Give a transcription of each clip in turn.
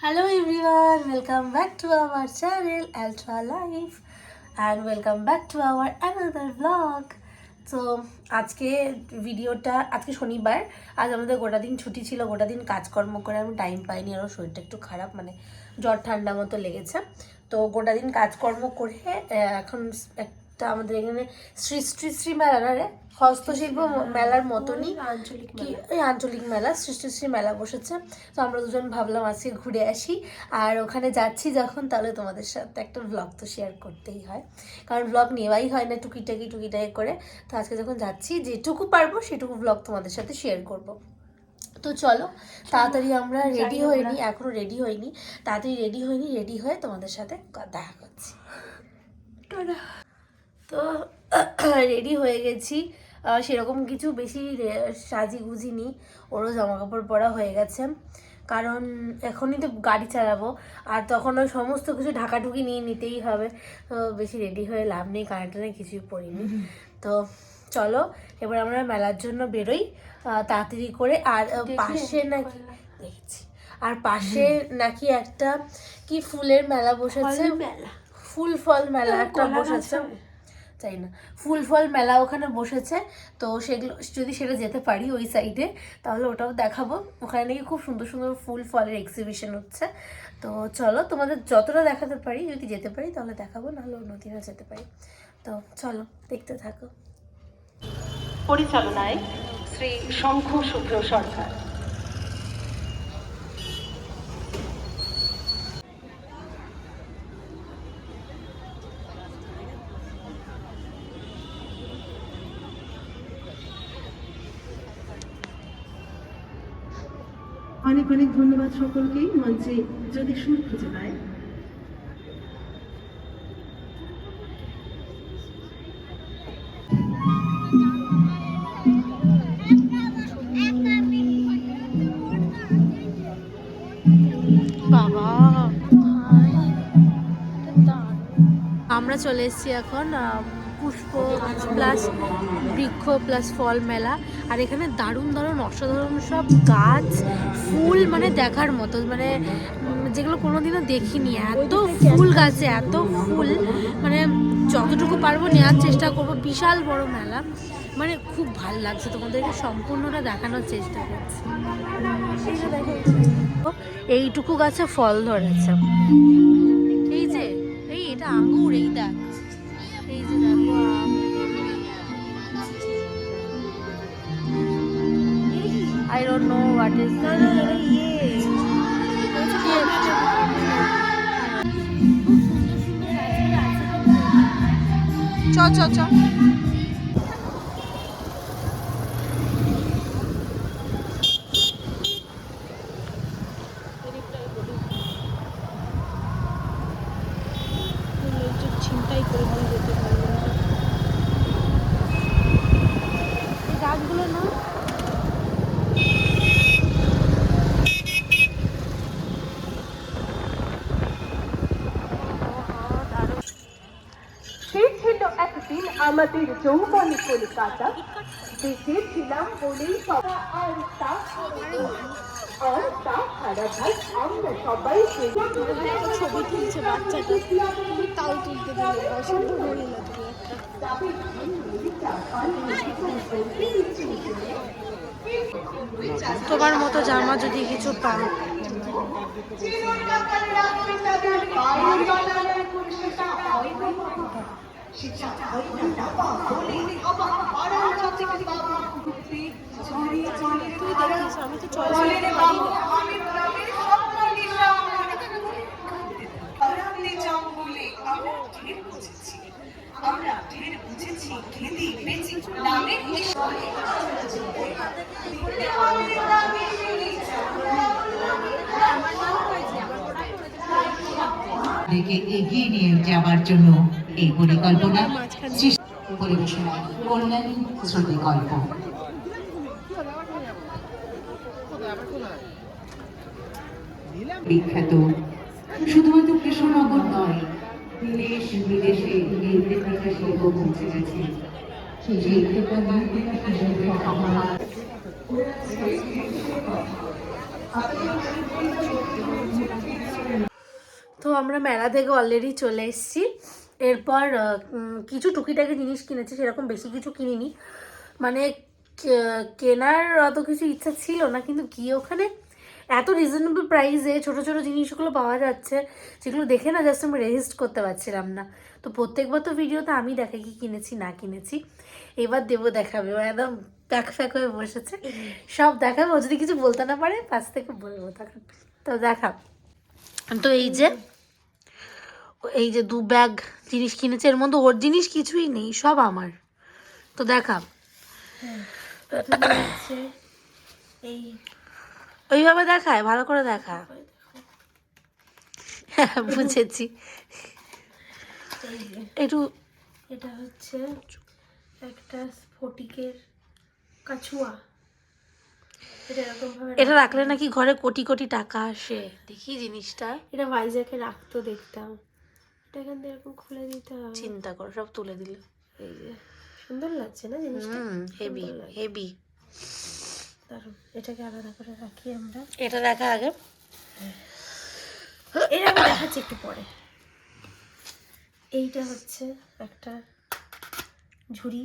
Hello everyone, welcome back to our channel Ultra Life and welcome back to our another vlog. তো আজকে ভিডিওটা আজকে শনিবার আজ আমাদের গোটা দিন ছুটি ছিল গোটা দিন কাজকর্ম করে আমি টাইম পাইনি আরও শরীরটা একটু খারাপ মানে জ্বর ঠান্ডা মতো লেগেছে তো গোটা দিন কাজকর্ম করে এখন একটা আমাদের এখানে শ্রী শ্রী শ্রী মেলা না রে হস্তশিল্প মেলার মতনই আঞ্চলিক কি এই আঞ্চলিক মেলা সৃষ্টি শ্রী মেলা বসেছে। তো আমরা দুজন ভাবলাম আজকে ঘুরে আসি। আর ওখানে যাচ্ছি যখন তাহলে তোমাদের সাথে একটা ব্লগ তো শেয়ার করতেই হয়। কারণ ব্লগ নেওয়াই হয় না টুকিটাকি টুকিটাকি করে। তো আজকে যখন যাচ্ছি যেটুকু পারব সেটুকু ব্লগ তোমাদের সাথে শেয়ার করব। তো চলো তাড়াতাড়ি আমরা রেডি হইনি এখনও রেডি হইনি তাড়াতাড়ি রেডি হইনি রেডি হয়ে তোমাদের সাথে দেখা করছি। তো রেডি হয়ে গেছি। সেরকম কিছু বেশি সাজি গুজিনি ওরও জামা কাপড় পরা হয়ে গেছে। কারণ এখনই তো গাড়ি চালাবো। আর তখন ওই সমস্ত কিছু ঢাকাঢুকি নিয়ে নিতেই হবে। তো বেশি রেডি হয়ে লাভ নেই কারেন্টে কিছুই পরিনি তো চলো এবার আমরা মেলার জন্য বেরোই। তাড়াতাড়ি করে। আর পাশে নাকি দেখছি। আর পাশে নাকি একটা কি ফুলের মেলা বসেছে? মেলা। ফুল ফল মেলা একটা বসেছে। চাই না। ফুল ফল মেলা ওখানে বসেছে, তো সেগুলো, যদি সেটা যেতে পারি ওই সাইডে তাহলে ওটাও দেখাবো। ওখানে নাকি খুব সুন্দর সুন্দর ফুল ফলের এক্সিবিশন হচ্ছে। তো চলো, তোমাদের যতটা দেখাতে পারি, যদি যেতে পারি তাহলে দেখাবো, নাহলে অন্যদিনও যেতে পারি। তো চলো, দেখতে থাকো। পরিচালনায় শ্রী শঙ্খ শুভ্র সরকার। অনেক অনেক ধন্যবাদ সকলকেই মঞ্চে যদি সুর খুঁজে পায়। বাবা। আমরা চলে এসেছি এখন পুষ্প, প্লাস বৃক্ষ, প্লাস ফল মেলা। আর এখানে দারুণ দারুণ অসাধারণ সব গাছ, ফুল মানে দেখার মতো। মানে যেগুলো কোনোদিনও দেখিনি। এত ফুল গাছে, এত ফুল। মানে যতটুকু পারব নেওয়ার চেষ্টা করব। বিশাল বড় মেলা। মানে খুব ভালো লাগছে তোমাদেরকে সম্পূর্ণটা দেখানোর চেষ্টা করছি। এইটুকু গাছে ফল ধরেছে। এই যে, এই, এটা আঙুর এই দেখ। চ চ চ ছিনতাই করে নিয়ে যেতে পারবে না এই গাছগুলো না সে ছিল একদিন আমাদের যৌবনে কলকাতা দেশে ছিলাম বলেই আর তা আর তা ভাই আমরা সবাই ছবি তুলছে বাচ্চাটা। তাও তুলতে দিলে অসম্ভব হয়ে গেল তোমার মতো জামা যদি কিছু পাও। তুই দেখিস আমি তো চয়েস করতে পারি না রেখে এগিয়ে নিয়ে যাওয়ার জন্য এই পরিকল্পনা শ্রুতিকল্প বিখ্যাত শুধুমাত্র কৃষ্ণনগর নয় দেশ বিদেশে এই দেবতা শিল্প পৌঁছে গেছে। সেই দেবতা শিল্প আমার তো আমরা মেলা থেকে অলরেডি চলে এসেছি। এরপর কিছু টুকিটাকি জিনিস কিনেছি, সেরকম বেশি কিছু কিনিনি। মানে কেনার অত কিছু ইচ্ছা ছিল না, কিন্তু গিয়ে ওখানে এত রিজনেবল প্রাইসে ছোট ছোট জিনিসগুলো পাওয়া যাচ্ছে, যেগুলো দেখে না জাস্ট আমি রেজিস্ট করতে পারছিলাম না। তো প্রত্যেকবার তো ভিডিওতে আমি দেখে কি কিনেছি, না কিনেছি, এবার দেবো দেখাবে। ও একদম প্যাক ফ্যাক হয়ে বসেছে। সব দেখাবো, যদি কিছু বলতে না পারে পাশ থেকে বলব। তখন, তো দেখা। তো এই যে এই যে দু ব্যাগ জিনিস কিনেছে এর মধ্যে ওর জিনিস কিছুই নেই সব আমার। তো দেখা। এই ওইভাবে দেখায় ভালো করে দেখা। হ্যাঁ, বুঝেছি। একটু এটা হচ্ছে একটা স্ফটিকের কাছুয়া। এটা রাখলে নাকি ঘরে কোটি কোটি টাকা আসে। দেখি জিনিসটা। এটা ভাইজাকে রাখতো দেখতাম। এখান থেকে এরকম খুলে দিতে হবে। চিন্তা করো সব তুলে দিল। এই যে সুন্দর লাগছে না জিনিসটা? হেভি হেভি দারুণ। এটাকে আলাদা করে রাখি আমরা। এটা দেখা আগে। এটা আমি দেখাচ্ছি একটু পরে। এইটা হচ্ছে একটা ঝুড়ি।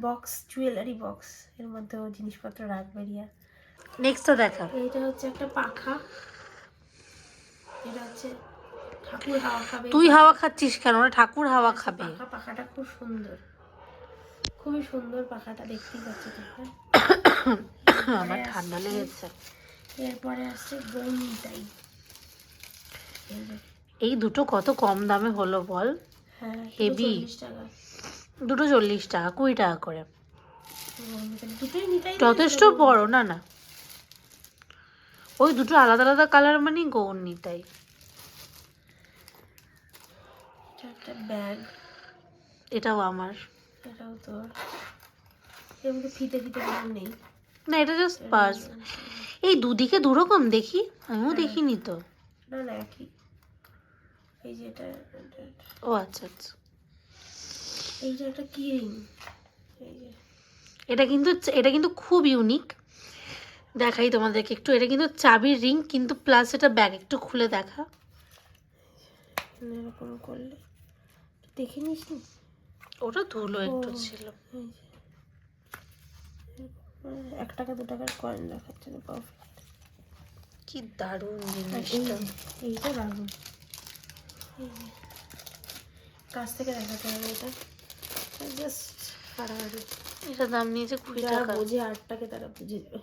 Box jewellery box. এর মধ্যে জিনিসপত্র রাখবে রিয়া। নেক্সটটা দেখা। এইটা হচ্ছে একটা পাখা। এটা হচ্ছে ঠাকুর হাওয়া খাবে। তুই হাওয়া খাচ্ছিস কেন? ওরা ঠাকুর হাওয়া খাবে। পাখা পাখাটা খুব সুন্দর। খুবই সুন্দর পাখাটা দেখতেই পাচ্ছ তোমরা। আমার ঠান্ডা লেগেছে। এরপরে আসছে বনটাই এই দুটো কত কম দামে হলো বল? হ্যাঁ Heavy। দুটো চল্লিশ টাকা কুড়ি টাকা করে। নিতাই যথেষ্ট বড় না না। ওই দুটো আলাদা আলাদা কালার মানে গৌরনিতাই একটা ব্যাগ এটাও আমার। এটাও তোর এর মধ্যে ফিতে ফিতে নেই। না এটা জাস্ট পার্স এই দুদিকে দুরকম দেখি আমিও দেখিনি তো। না না একই। এই যে এটা। ও আচ্ছা আচ্ছা। এই যে একটা কি রিং এই যে। এটা কিন্তু এটা কিন্তু খুব ইউনিক দেখাই তোমাদেরকে একটু। এটা কিন্তু চাবির রিং কিন্তু প্লাস এটা ব্যাগ একটু খুলে দেখা। এরকম করলে। দেখে নিস নি? ওটা ধুলো একটু ছিল। এক টাকা দু টাকার কয়েন দেখাচ্ছে না পারফেক্ট কি দারুণ জিনিসটা। এইটা দারুণ। কাছ থেকে দেখাতে হবে এটা। জাস্ট হারাহারি এটা দাম নিয়েছে কুড়ি টাকা। বোঝে আটটাকে তারা বুঝে যাবে।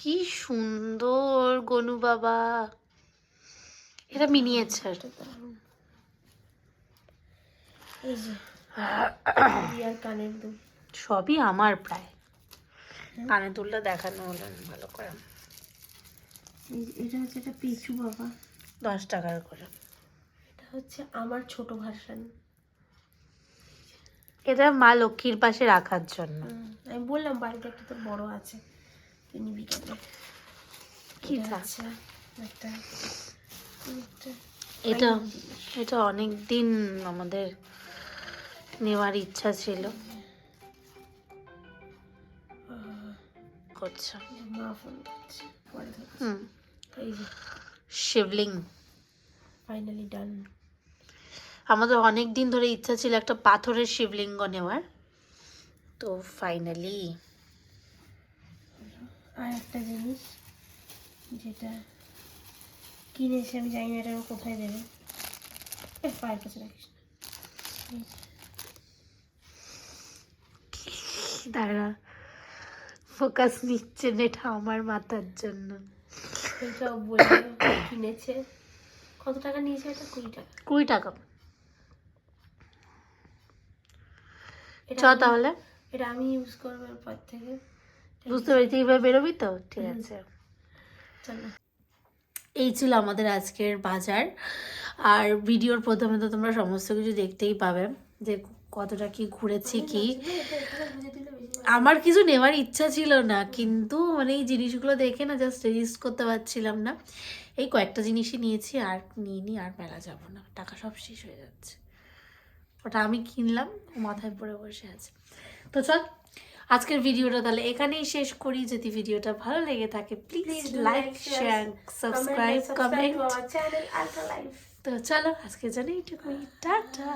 কি সুন্দর গনু বাবা। এটা মিনিয়েচার এটা এই যে রিয়ার কানের দুল। সবই আমার প্রায়। কানে তুললে দেখানো হলো ভালো করে। এটা হচ্ছে একটা পিছু বাবা। দশ টাকার করে। এটা হচ্ছে আমার ছোট ভার্সন। এটা মা লক্ষ্মীর পাশে রাখার জন্য। আমি বললাম বাড়িতে একটা তো বড় আছে। তুই নিবি কি এটা একটা একটা এটা এটা অনেক দিন আমাদের নেওয়ার ইচ্ছা ছিল। করছে। হুম। শিবলিং। ফাইনালি ডান আমাদের অনেক দিন ধরে ইচ্ছা ছিল একটা পাথরের শিবলিঙ্গ নেওয়ার। তো ফাইনালি আর একটা জিনিস যেটা কিনেছি আমি জানি না এটা কোথায় দেবে। পায়ের কাছে রাখিস। দাঁড়া ফোকাস নিচ্ছে না এটা আমার মাথার জন্য। ও বলল কিনেছে কত টাকা নিয়েছে এটা? কুড়ি টাকা। কুড়ি টাকা। এটা চ তাহলে। এটা আমি ইউজ করব এরপর থেকে। বুঝতে পেরেছি এইভাবে বেরোবি তো? ঠিক আছে। চলো। এই ছিল আমাদের আজকের বাজার। আর ভিডিওর প্রথমে তো তোমরা সমস্ত কিছু দেখতেই পাবে যে কতটা কি ঘুরেছি, কি। আমার কিছু নেওয়ার ইচ্ছা ছিল না, কিন্তু মানে এই জিনিসগুলো দেখে না জাস্ট রেজিস্ট করতে পারছিলাম না। এই কয়েকটা জিনিসই নিয়েছি, আর নিইনি আর মেলা যাব না। টাকা সব শেষ হয়ে যাচ্ছে। ওটা আমি কিনলাম, মাথায় পড়ে বসে আছে। তো চল আজকের ভিডিওটা তাহলে এখানেই শেষ করি। যদি ভিডিওটা ভালো লেগে থাকে please like share subscribe comment life তো চলো আজকে জানি এইটুকুই টাটা।